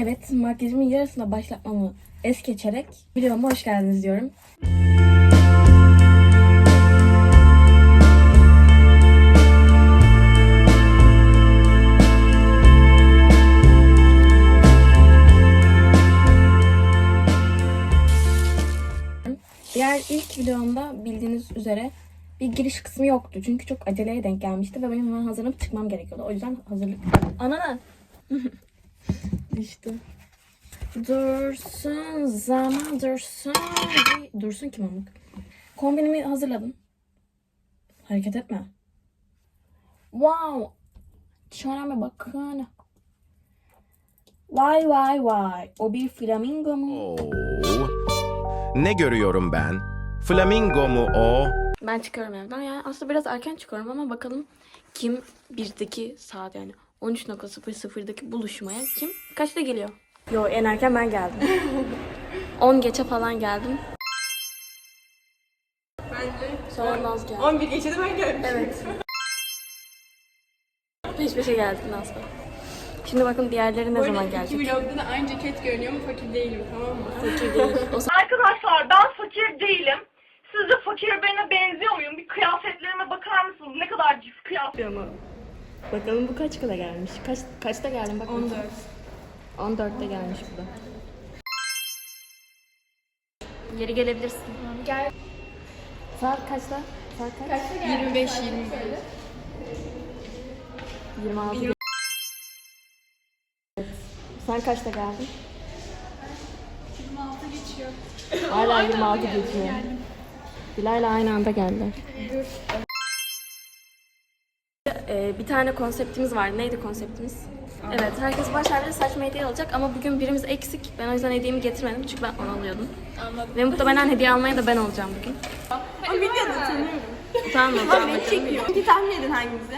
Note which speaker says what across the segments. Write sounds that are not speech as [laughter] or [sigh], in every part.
Speaker 1: Evet, makyajımın yarısına başlatmamı es geçerek videoma hoş geldiniz diyorum. Diğer ilk videomda bildiğiniz üzere bir giriş kısmı yoktu. Çünkü çok aceleye denk gelmişti ve benim hemen hazırlanıp çıkmam gerekiyordu. O yüzden hazırlık... Anana! Düştü. Dursun zaman dursun. Dursun kim amık? Kombinimi hazırladım. Hareket etme. Wow. Şöyle bakın. Vay vay vay. O bir flamingo mu?
Speaker 2: Oo. Ne görüyorum ben? Flamingo mu o?
Speaker 1: Ben çıkıyorum evden. Yani aslında biraz erken çıkıyorum ama bakalım kim birdeki saat yani 13.00'daki buluşmaya kim kaçta geliyor? Yo en erken ben geldim. [laughs] 10 geçe falan geldim.
Speaker 3: Bence
Speaker 1: Sonra Naz geldi.
Speaker 3: 11 geçede ben gelmişim.
Speaker 1: Evet. [laughs] Peş peşe geldi Naz da. Şimdi bakın diğerleri ne zaman
Speaker 3: İki
Speaker 1: gelecek?
Speaker 3: vlogda da aynı ceket görünüyor ama fakir değilim tamam mı?
Speaker 1: Fakir değil. [laughs] O zaman
Speaker 4: Arkadaşlar ben fakir değilim. Sizce fakir birine benziyor muyum? Bir kıyafetlerime bakar mısınız? Ne kadar cif kıyafet.
Speaker 1: ama. Bakalım bu kaç kala gelmiş? Kaç kaçta geldin bak.
Speaker 3: 14.
Speaker 1: 14'te gelmiş bu da. Geri gelebilirsin. Gel. Saat kaçta? Saat kaç?
Speaker 3: 25 20
Speaker 1: 26. Sen kaçta geldin?
Speaker 3: 26 geçiyor.
Speaker 1: Hala 26 geçiyor. Dilay'la aynı anda geldiler. Ee, bir tane konseptimiz vardı. Neydi konseptimiz? Evet, herkes baş harfleri saçma hediye alacak ama bugün birimiz eksik. Ben o yüzden hediyemi getirmedim çünkü ben onu alıyordum.
Speaker 3: Anladım.
Speaker 1: Ve muhtemelen hediye almaya da ben olacağım bugün.
Speaker 3: Ama videoda tanıyorum.
Speaker 1: Tamam mı? Tamam.
Speaker 3: Beni çekiyor. Peki tahmin edin hangimize?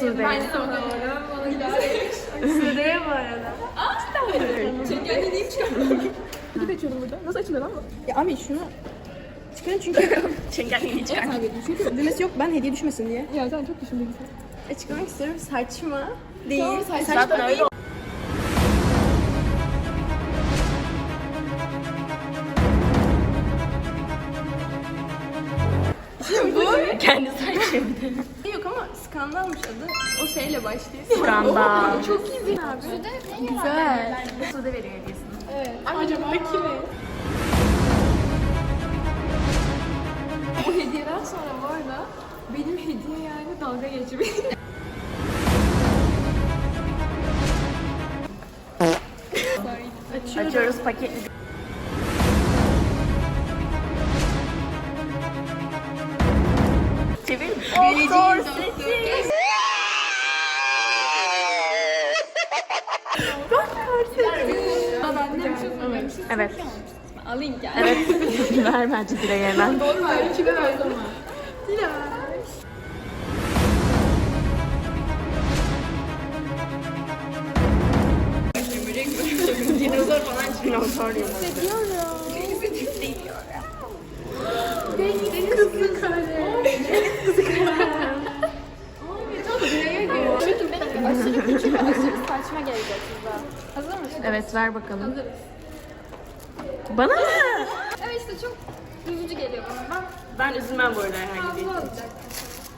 Speaker 1: Sude.
Speaker 3: Bence de o doğru. Sude'ye bu arada. Aa cidden mi? Çengel değil çıkardım. Git açıyorum burada. Nasıl açılıyor lan bu? Ya abi şunu çıkarın çünkü
Speaker 1: Çengelliğini çıkar.
Speaker 3: Abi çünkü düğmesi yok ben hediye düşmesin diye. Ya sen çok düşündün. Açıklamak istiyorum saçma değil. saçma,
Speaker 1: Zaten öyle [laughs]
Speaker 3: Bu
Speaker 1: Kendi saçım.
Speaker 3: yok ama skandalmış adı. O şeyle başlıyor.
Speaker 1: Skandal. [laughs]
Speaker 3: Çok iyi bir abi. Güzel.
Speaker 1: Sude veriyor hediyesini.
Speaker 3: Evet. Acaba kime? Dalga geçmiş. Açıyorum.
Speaker 1: Açıyoruz paketi. Çevir.
Speaker 3: Doktor sesi.
Speaker 1: Evet.
Speaker 3: Alayım gel.
Speaker 1: Evet. Ver bence Dilay'a hemen.
Speaker 3: Doğru ver. Kime verdim ama? Dilay.
Speaker 1: Dinozor falan çıkıyor. Soruyor.
Speaker 3: Kızı kare. Kızı kare. Aşırı küçük ve aşırı saçma gelecek size. Hazır mısın?
Speaker 1: Evet ver bakalım. Bana mı?
Speaker 3: Evet işte çok üzücü geliyor bana. Ben
Speaker 1: Ben üzülmem bu arada herhangi bir
Speaker 3: fazla alacak.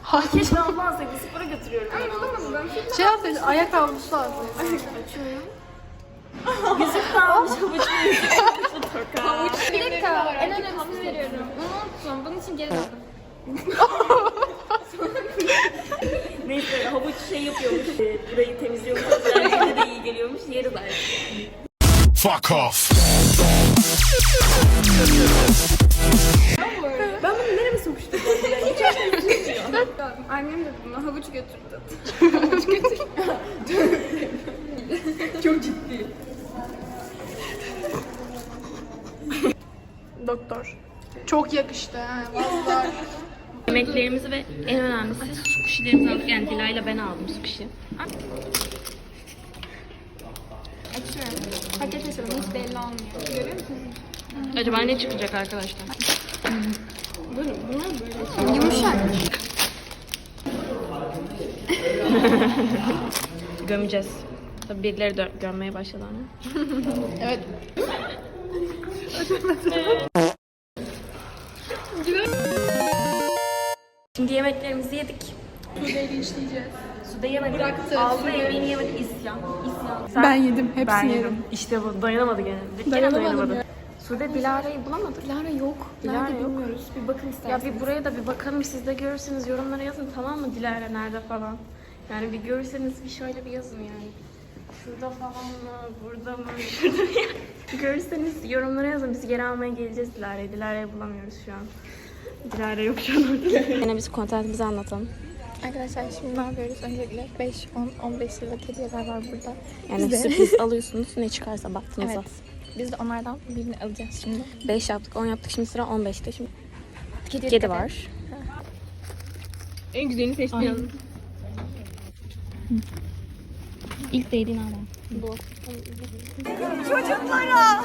Speaker 1: Ha keşke almazsak spora götürüyorum.
Speaker 3: Ama alamadım ben.
Speaker 5: Şey yapsaydı ayak havlusu alsaydı.
Speaker 1: Yüzük kalmış havuç
Speaker 3: Bir dakika en önemlisini veriyorum. Bunu unuttum. Bunun için geri döndüm. [laughs]
Speaker 1: Neyse havuç şey yapıyormuş. e, Burayı temizliyormuş. Diğerlerine de iyi geliyormuş. Yeri belki.
Speaker 6: Fuck off.
Speaker 3: Ben bunu nereye sokuştum? Annem de bunu havuç götürdü. havuç götürdü. [laughs] Çok ciddi.
Speaker 5: Doktor. Çok yakıştı ha vallahi.
Speaker 1: Yemeklerimizi ve en önemlisi sukuşilerimizi aldık. Yani Dilay'la ben aldım sukuşi.
Speaker 3: Açıyorum. Paket açıyorum. Hiç belli olmuyor. Görüyor musunuz?
Speaker 1: Acaba ne çıkacak arkadaşlar?
Speaker 3: Yumuşak.
Speaker 1: Gömeceğiz. Tabii birileri de görmeye başladı onu. [laughs]
Speaker 5: Evet.
Speaker 1: Şimdi yemeklerimizi yedik.
Speaker 5: Sude'yi işleyeceğiz.
Speaker 1: Suda yemedik.
Speaker 5: Bıraktı.
Speaker 1: Aldı yemeğini yemedik. İsyan. İsyan. Sen-
Speaker 5: Ben yedim. Hepsini
Speaker 1: Ben
Speaker 5: yedim.
Speaker 1: yedim. İşte bu. Dayanamadı gene. Gene
Speaker 5: Dayanamadım
Speaker 1: dayanamadı.
Speaker 5: ya.
Speaker 1: Sude Dilara'yı bulamadık.
Speaker 5: Dilara yok.
Speaker 1: Dilara
Speaker 5: Nerede
Speaker 1: yok.
Speaker 5: bilmiyoruz. Bir bakın
Speaker 1: Ya
Speaker 5: isterseniz.
Speaker 1: bir buraya da bir bakalım siz de görürseniz yorumlara yazın tamam mı Dilara nerede falan. Yani bir görürseniz bir şöyle bir yazın yani. Şurada falan mı, burada mı, [laughs] şurada mı? Görürseniz yorumlara yazın. Biz geri almaya geleceğiz Dilara'yı. Dilara'yı bulamıyoruz şu an. Dilara yok şu an orada. [laughs] Yine biz kontentimizi anlatalım.
Speaker 5: Arkadaşlar şimdi ne yapıyoruz? Öncelikle 5, 10, 15 liralık hediyeler var burada.
Speaker 1: Yani
Speaker 5: Biz de-
Speaker 1: sürpriz [laughs] alıyorsunuz ne çıkarsa baktığınızda.
Speaker 5: Evet. Biz de onlardan birini alacağız şimdi.
Speaker 1: 5 yaptık, 10 yaptık. Şimdi sıra 15'te. Şimdi
Speaker 5: Kedi,
Speaker 1: kedi var.
Speaker 3: En güzelini seçtim.
Speaker 1: İlk değdiğin adam. Çocuklara!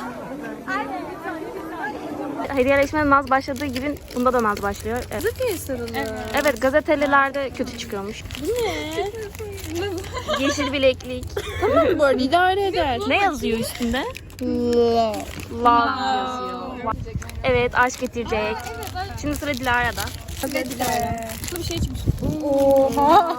Speaker 1: Hediyeleşme Naz başladığı gibi bunda da Naz başlıyor. Evet,
Speaker 5: Gazeteye sarılı.
Speaker 1: evet gazetelilerde kötü çıkıyormuş. Bu ne? Yeşil bileklik.
Speaker 5: Bu arada idare eder.
Speaker 1: Ne yazıyor üstünde? Love yazıyor. Evet aşk getirecek. Şimdi sıra Dilara'da.
Speaker 5: Oha.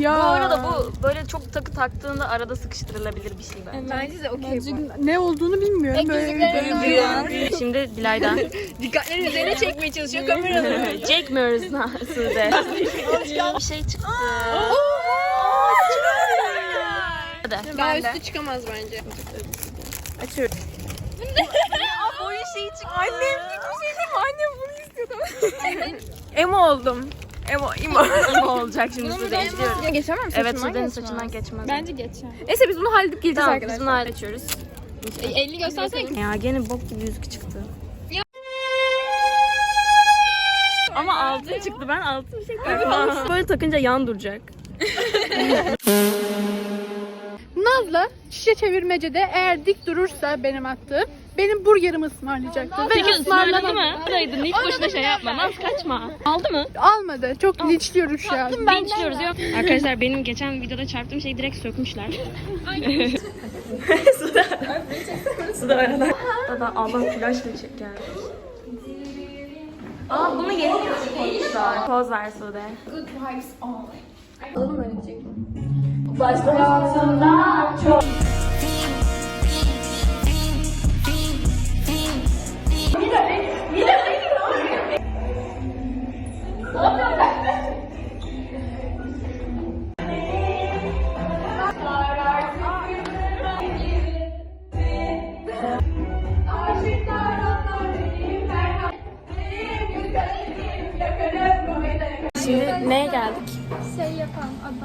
Speaker 5: Ya.
Speaker 1: Bu arada bu böyle çok takı taktığında arada sıkıştırılabilir bir şey bence.
Speaker 3: Bence de okey bu.
Speaker 5: Ne olduğunu bilmiyorum. Böyle, böyle [laughs]
Speaker 1: Şimdi Dilay'dan. [laughs]
Speaker 3: Dikkatleri üzerine çekmeye çalışıyor kameraları. [laughs]
Speaker 1: Çekmiyoruz Sude. bir şey çıktı. Hadi.
Speaker 3: Daha üstü çıkamaz bence.
Speaker 1: Açıyorum.
Speaker 3: Boyu şeyi çıktı. Annem hiçbir şey değil mi? Annem bunu istiyordu. Emo oldum. Emo, emo.
Speaker 1: İyi olacak şimdi Sude izliyoruz.
Speaker 3: Geçemem
Speaker 1: Evet Sude'nin saçından geçmez.
Speaker 5: Bence geçer.
Speaker 3: Neyse biz bunu halledip geleceğiz
Speaker 1: Tamam biz
Speaker 3: arkadaşlar.
Speaker 1: bunu açıyoruz.
Speaker 3: 50 göstersek.
Speaker 1: Ya gene bok gibi yüzük çıktı. Ama altın çıktı. Ben altın bir şey. Böyle takınca yan duracak. [laughs]
Speaker 5: Nazlı şişe çevirmecede eğer dik durursa benim attığım benim burgerimi ısmarlayacaktı. Ve ısmarlamadı.
Speaker 1: mı? Buradaydın. Hiç boşuna şey yapma. Naz kaçma. Aldı mı?
Speaker 5: Almadı. Çok linçliyoruz şu an.
Speaker 1: Linçliyoruz yok. [laughs] Arkadaşlar benim geçen videoda çarptığım şeyi direkt sökmüşler. [laughs] Suda. Suda arada. Da Allah flash mı çek geldi. Aa bunu yeni koymuşlar. Poz ver Sude. was from Sumatra.
Speaker 5: Mira, mira, mira, mira.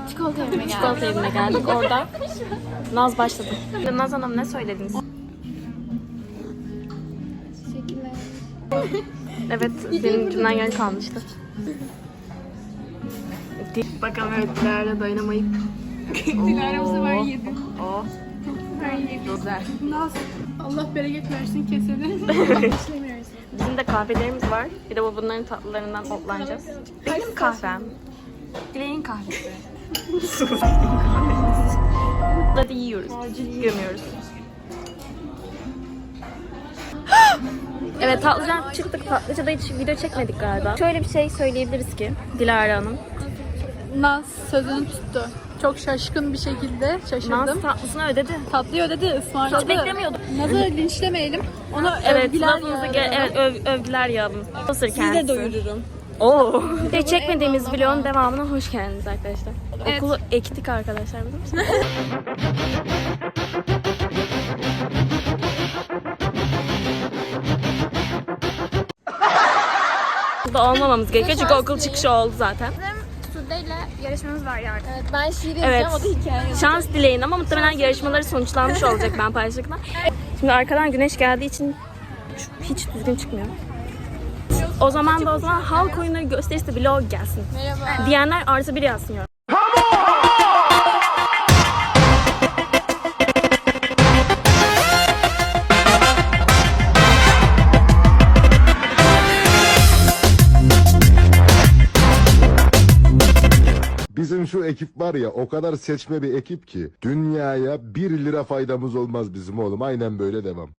Speaker 5: Çikolata yemeye geldi.
Speaker 1: Çikolata evine geldik. Orada Naz başladı. Naz Hanım ne söylediniz?
Speaker 5: Teşekkürler.
Speaker 1: Evet, ucundan yan kalmıştı. Bakalım evet Dilara dayanamayıp.
Speaker 3: Dilara bu sefer yedi.
Speaker 1: Oh. Güzel.
Speaker 5: Allah bereket versin kesene. [laughs]
Speaker 1: Bizim de kahvelerimiz var. Bir de bu bunların tatlılarından otlanacağız. Benim kahvem. Dileğin kahvesi. [laughs] Hadi yiyoruz. Gömüyoruz. [gasps] Evet tatlıdan çıktık. Tatlıcıda hiç video çekmedik galiba. Şöyle bir şey söyleyebiliriz ki Dilara Hanım.
Speaker 5: Naz sözünü tuttu. Çok şaşkın bir şekilde şaşırdım.
Speaker 1: Naz tatlısını ödedi.
Speaker 5: Tatlıyı ödedi, ısmarladı.
Speaker 1: Hiç beklemiyordum.
Speaker 5: Naz'ı linçlemeyelim. Ona
Speaker 1: Evet,
Speaker 5: övgüler
Speaker 1: lafınızı
Speaker 5: yağdı.
Speaker 1: ge- evet, öv- övgüler yağalım. Sizi de doyururum. Oo. Hiç çekmediğimiz vlogun devamına hoş geldiniz arkadaşlar. Okulu ektik arkadaşlar biliyor musunuz? [laughs] Burada olmamamız gerekiyor çünkü okul çıkışı oldu zaten.
Speaker 5: Sude ile yarışmamız var yarın. Evet, ben şiir
Speaker 1: Evet.
Speaker 5: yazacağım, o da hikaye.
Speaker 1: Şans dileyin ama muhtemelen yarışmaları sonuçlanmış olacak ben paylaştıkla. [laughs] Şimdi arkadan güneş geldiği için hiç düzgün çıkmıyor. O zaman da o zaman halk oyunları gösterisi vlog gelsin.
Speaker 5: Merhaba.
Speaker 1: Diyenler artı bir yazsın yorum.
Speaker 6: Bizim şu ekip var ya o kadar seçme bir ekip ki dünyaya bir lira faydamız olmaz bizim oğlum. Aynen böyle devam.